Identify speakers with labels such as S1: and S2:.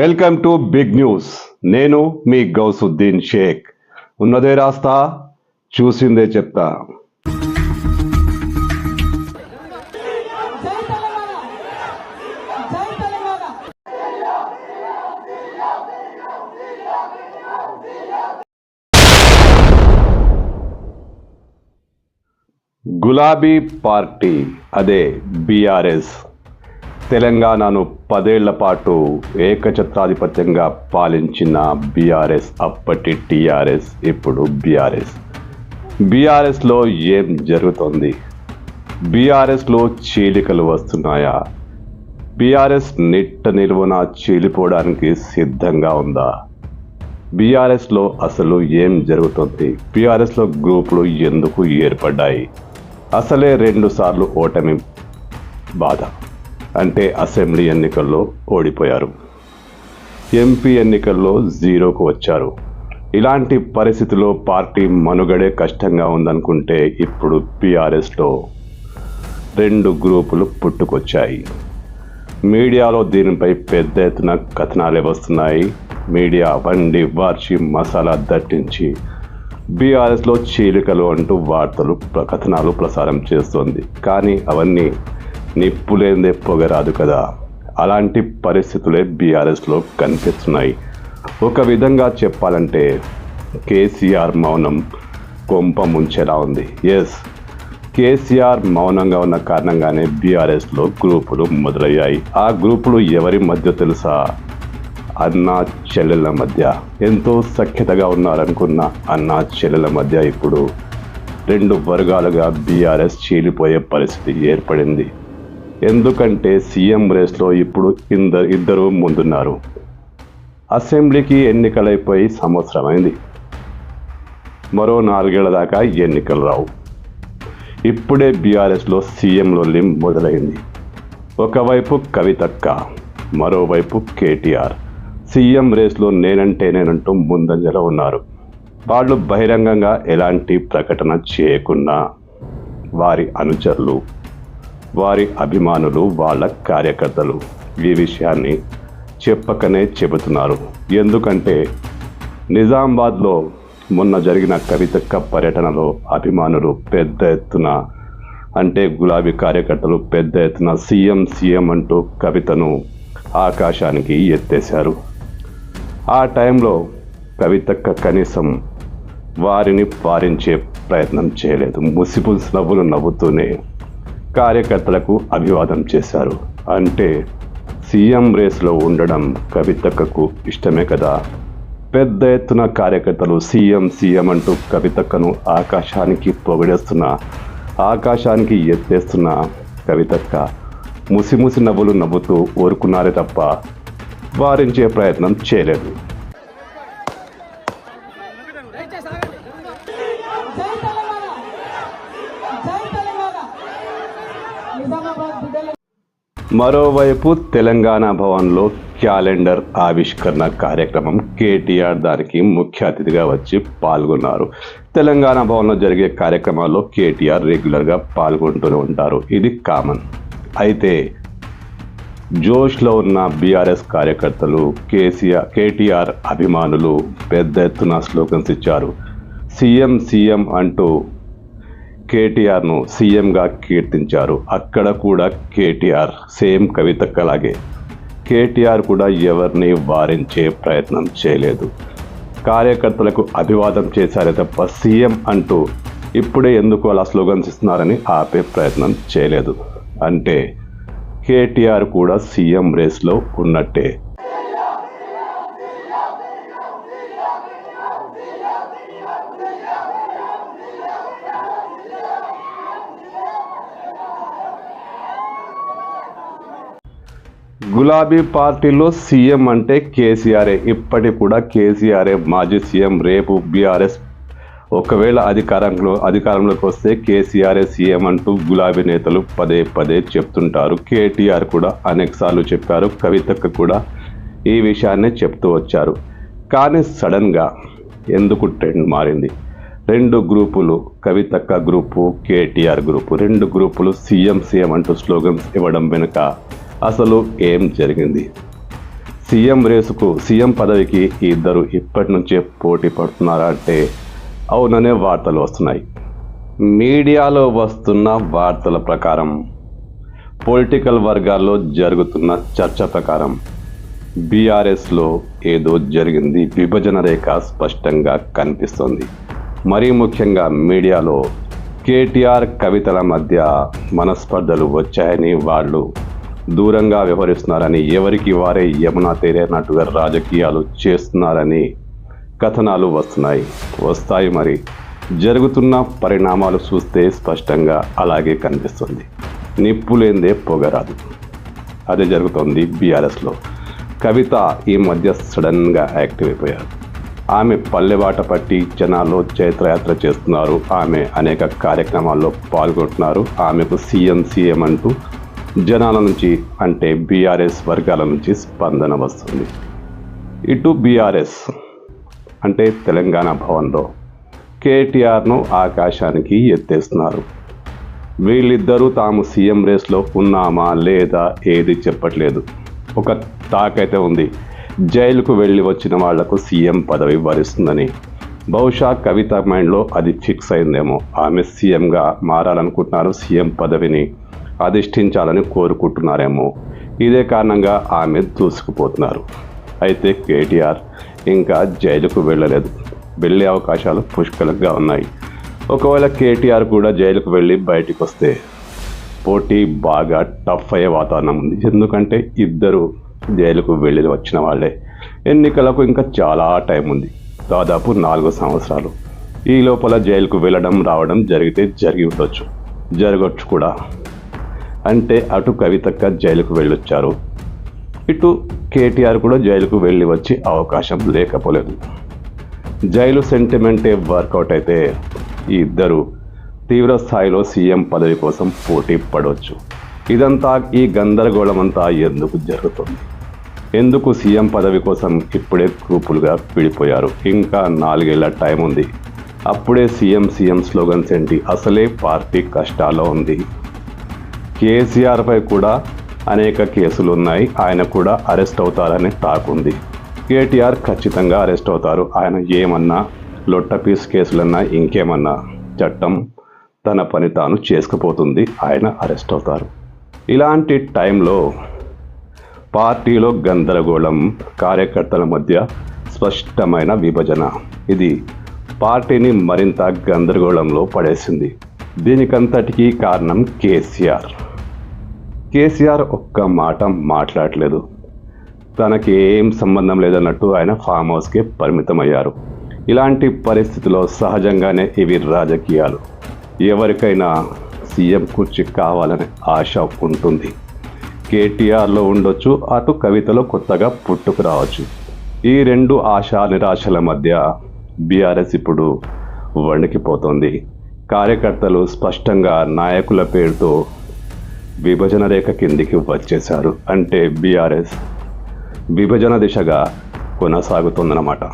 S1: Welcome to big news. నేను మీ గౌసుద్దీన్ షేక్. ఉన్నదే రాస్తా చూసిందే చెప్తా. గులాబీ పార్టీ అదే బీఆర్ఎస్. తెలంగాణను పదేళ్ళ పాటు ఏకఛత్రాధిపత్యంగా పాలించిన బీఆర్ఎస్ అప్పటి టీఆర్ఎస్ ఇప్పుడు బీఆర్ఎస్. బీఆర్ఎస్లో ఏం జరుగుతోంది? బీఆర్ఎస్లో చీలికలు వస్తున్నాయా? బీఆర్ఎస్ నిట్ట నిల్వన చీలిపోవడానికి సిద్ధంగా ఉందా? బీఆర్ఎస్లో అసలు ఏం జరుగుతుంది? బీఆర్ఎస్లో గ్రూపులు ఎందుకు ఏర్పడ్డాయి? అసలే రెండుసార్లు ఓటమి బాధ. అంటే అసెంబ్లీ ఎన్నికల్లో ఓడిపోయారు. ఎంపీ ఎన్నికల్లో జీరోకు వచ్చారు. ఇలాంటి పరిస్థితిలో పార్టీ మనుగడే కష్టంగా ఉందనుకుంటే ఇప్పుడు బీఆర్ఎస్లో రెండు గ్రూపులు పుట్టుకొచ్చాయి. మీడియాలో దీనిపై పెద్ద ఎత్తున కథనాలే వస్తున్నాయి. మీడియా వండి వార్చి మసాలా దట్టించి బీఆర్ఎస్లో చీలికలు అంటూ వార్తలు ప్ర- కథనాలు ప్రసారం చేస్తోంది. కానీ అవన్నీ నిప్పులేందే పొగరాదు కదా. అలాంటి పరిస్థితులే బీఆర్ఎస్లో కనిపిస్తున్నాయి. ఒక విధంగా చెప్పాలంటే కేసీఆర్ మౌనం కొంప ముంచేలా ఉంది. ఎస్ కేసీఆర్ మౌనంగా ఉన్న కారణంగానే బీఆర్ఎస్లో గ్రూపులు మొదలయ్యాయి. ఆ గ్రూపులు ఎవరి మధ్య తెలుసా? అన్న చెల్లెల మధ్య. ఎంతో సఖ్యతగా ఉన్నారనుకున్న అన్న చెల్లెల మధ్య ఇప్పుడు రెండు వర్గాలుగా బీఆర్ఎస్ చీలిపోయే పరిస్థితి ఏర్పడింది. ఎందుకంటే సీఎం రేస్లో ఇప్పుడు ఇందరు ఇద్దరు ముందున్నారు. అసెంబ్లీకి ఎన్నికలైపోయి సంవత్సరమైంది. మరో నాలుగేళ్ళ దాకా ఎన్నికలు రావు. ఇప్పుడే బీఆర్ఎస్లో సీఎం లొల్లి మొదలైంది. ఒకవైపు కవితక్క మరోవైపు కేటీఆర్. సీఎం రేస్లో నేనంటే నేనంటూ ముందంజలో ఉన్నారు. వాళ్ళు బహిరంగంగా ఎలాంటి ప్రకటన చేయకున్నా వారి అనుచరులు వారి అభిమానులు వాళ్ళ కార్యకర్తలు ఈ విషయాన్ని చెప్పకనే చెబుతున్నారు. ఎందుకంటే నిజామాబాద్లో మొన్న జరిగిన కవితక్క పర్యటనలో అభిమానులు పెద్ద ఎత్తున అంటే గులాబీ కార్యకర్తలు పెద్ద ఎత్తున సీఎం సీఎం అంటూ కవితను ఆకాశానికి ఎత్తేశారు. ఆ టైంలో కవితక్క కనీసం వారిని పారించే ప్రయత్నం చేయలేదు. ముసిపుసి నవ్వులు నవ్వుతూనే కార్యకర్తలకు అభివాదం చేశారు. అంటే సీఎం రేస్లో ఉండడం కవితక్కకు ఇష్టమే కదా? పెద్ద ఎత్తున కార్యకర్తలు సీఎం సీఎం అంటూ కవితక్కను ఆకాశానికి పొగిడేస్తున్న ఆకాశానికి ఎత్తేస్తున్న కవితక్క ముసిముసి నవ్వులు నవ్వుతూ ఊరుకున్నారే తప్ప వారించే ప్రయత్నం చేయలేదు. మరోవైపు తెలంగాణ భవన్లో క్యాలెండర్ ఆవిష్కరణ కార్యక్రమం కేటీఆర్ దానికి ముఖ్య అతిథిగా వచ్చి పాల్గొన్నారు. తెలంగాణ భవన్లో జరిగే కార్యక్రమాల్లో కేటీఆర్ రెగ్యులర్గా పాల్గొంటూనే ఉంటారు. ఇది కామన్. అయితే జోష్లో ఉన్న బీఆర్ఎస్ కార్యకర్తలు కేసీఆర్ కేటీఆర్ అభిమానులు పెద్ద ఎత్తున స్లోగన్స్ ఇచ్చారు. సీఎం సీఎం అంటూ కేటీఆర్ను సీఎంగా కీర్తించారు. అక్కడ కూడా కేటీఆర్ సేమ్ కవితక్కలాగే కేటీఆర్ కూడా ఎవరిని వారించే ప్రయత్నం చేయలేదు. కార్యకర్తలకు అభివాదం చేశారే తప్ప సీఎం అంటూ ఇప్పుడే ఎందుకు అలా స్లోగన్స్ ఇస్తున్నారని ఆపే ప్రయత్నం చేయలేదు. అంటే కేటీఆర్ కూడా సీఎం రేస్లో ఉన్నట్టే. గులాబీ పార్టీలో సీఎం అంటే కేసీఆర్ఏ ఇప్పటికి కూడా కేసీఆర్ఏ మాజీ సీఎం రేపు బీఆర్ఎస్ ఒకవేళ అధికారంలో అధికారంలోకి వస్తే కేసీఆరే సీఎం అంటూ గులాబీ నేతలు పదే పదే చెప్తుంటారు. కేటీఆర్ కూడా అనేకసార్లు చెప్పారు. కవితక్క కూడా ఈ విషయాన్నే చెప్తూ వచ్చారు. కానీ సడన్గా ఎందుకు ట్రెండ్ మారింది? రెండు గ్రూపులు కవితక్క గ్రూపు కేటీఆర్ గ్రూపు. రెండు గ్రూపులు సీఎం సీఎం అంటూ స్లోగన్స్ ఇవ్వడం వెనుక అసలు ఏం జరిగింది? సీఎం రేసుకు సీఎం పదవికి ఈ ఇద్దరు ఇప్పటి నుంచే పోటీ పడుతున్నారా అంటే అవుననే వార్తలు వస్తున్నాయి. మీడియాలో వస్తున్న వార్తల ప్రకారం పొలిటికల్ వర్గాల్లో జరుగుతున్న చర్చ ప్రకారం బీఆర్ఎస్లో ఏదో జరిగింది. విభజన రేఖ స్పష్టంగా కనిపిస్తోంది. మరీ ముఖ్యంగా మీడియాలో కేటీఆర్ కవితల మధ్య మనస్పర్ధలు వచ్చాయని వాళ్ళు దూరంగా వ్యవహరిస్తున్నారని ఎవరికి వారే యమునా తేరేనట్టుగా రాజకీయాలు చేస్తున్నారని కథనాలు వస్తున్నాయి. వస్తాయి మరి. జరుగుతున్న పరిణామాలు చూస్తే స్పష్టంగా అలాగే కనిపిస్తుంది. నిప్పు లేనిదే పొగరాదు. అదే జరుగుతోంది బీఆర్ఎస్లో. కవిత ఈ మధ్య సడన్గా యాక్టివ్ అయిపోయారు. ఆమె పల్లెబాట పట్టి జనాల్లో చైత్రయాత్ర చేస్తున్నారు. ఆమె అనేక కార్యక్రమాల్లో పాల్గొంటున్నారు. ఆమెకు సీఎం సీఎం అంటూ జనాల నుంచి అంటే బీఆర్ఎస్ వర్గాల నుంచి స్పందన వస్తుంది. ఇటు బీఆర్ఎస్ అంటే తెలంగాణ భవన్లో కేటీఆర్ను ఆకాశానికి ఎత్తేస్తున్నారు. వీళ్ళిద్దరూ తాము సీఎం రేస్లో ఉన్నామా లేదా ఏది చెప్పట్లేదు. ఒక టాక్ అయితే ఉంది. జైలుకు వెళ్ళి వచ్చిన వాళ్ళకు సీఎం పదవి వరిస్తుందని. బహుశా కవిత మైండ్లో అది ఫిక్స్ అయిందేమో. ఆమె సీఎంగా మారాలనుకుంటున్నారు సీఎం పదవిని. అధిష్ఠించాలని కోరుకుంటున్నారేమో. ఇదే కారణంగా ఆమె దూసుకుపోతున్నారు. అయితే కేటీఆర్ ఇంకా జైలుకు వెళ్ళలేదు. వెళ్ళే అవకాశాలు పుష్కలంగా ఉన్నాయి. ఒకవేళ కేటీఆర్ కూడా జైలుకు వెళ్ళి బయటికి వస్తే పోటీ బాగా టఫ్ అయ్యే వాతావరణం ఉంది. ఎందుకంటే ఇద్దరు జైలుకు వెళ్ళి వచ్చిన వాళ్ళే. ఎన్నికలకు ఇంకా చాలా టైం ఉంది. దాదాపు నాలుగు సంవత్సరాలు. ఈ లోపల జైలుకు వెళ్ళడం రావడం జరిగితే జరిగి ఉండొచ్చు. జరగచ్చు కూడా. అంటే అటు కవితక్క జైలుకు వెళ్ళొచ్చారు. ఇటు కేటీఆర్ కూడా జైలుకు వెళ్ళి వచ్చి అవకాశం లేకపోలేదు. జైలు సెంటిమెంటే వర్కౌట్ అయితే ఈ ఇద్దరు తీవ్ర స్థాయిలో సీఎం పదవి కోసం పోటీ పడవచ్చు ఇదంతా ఈ గందరగోళం అంతా ఎందుకు జరుగుతుంది? ఎందుకు సీఎం పదవి కోసం ఇప్పుడే గ్రూపులుగా విడిపోయారు? ఇంకా నాలుగేళ్ళ టైం ఉంది అప్పుడే సీఎం సీఎం స్లోగన్స్ ఏంటి? అసలే పార్టీ కష్టాల్లో ఉంది. కేసీఆర్పై కూడా అనేక కేసులు ఉన్నాయి ఆయన కూడా అరెస్ట్ అవుతారని టాక్ ఉంది కేటీఆర్ ఖచ్చితంగా అరెస్ట్ అవుతారు. ఆయన ఏమన్నా లొట్టపీస్ కేసులన్నా ఇంకేమన్నా చట్టం తన పని తాను చేసుకుపోతుంది ఆయన అరెస్ట్ అవుతారు. ఇలాంటి టైంలో పార్టీలో గందరగోళం కార్యకర్తల మధ్య స్పష్టమైన విభజన. ఇది పార్టీని మరింత గందరగోళంలో పడేసింది. దీనికంతటికీ కారణం కేసీఆర్. కేసీఆర్ ఒక్క మాట మాట్లాడలేదు. తనకి ఏం సంబంధం లేదన్నట్టు ఆయన ఫామ్ హౌస్కే పరిమితమయ్యారు. ఇలాంటి పరిస్థితిలో సహజంగానే ఇవి రాజకీయాలు. ఎవరికైనా సీఎం కుర్చీ కావాలనే ఆశ ఉంటుంది. కేటీఆర్లో ఉండొచ్చు అటు కవితలో కొత్తగా పుట్టుకు రావచ్చు. ఈ రెండు ఆశా నిరాశల మధ్య బీఆర్ఎస్ ఇప్పుడు వణికిపోతోంది. కార్యకర్తలు స్పష్టంగా నాయకుల పేరుతో విభజన రేఖ కిందికి వచ్చేశారు. అంటే బీఆర్ఎస్ విభజన దిశగా కొనసాగుతుందన్నమాట.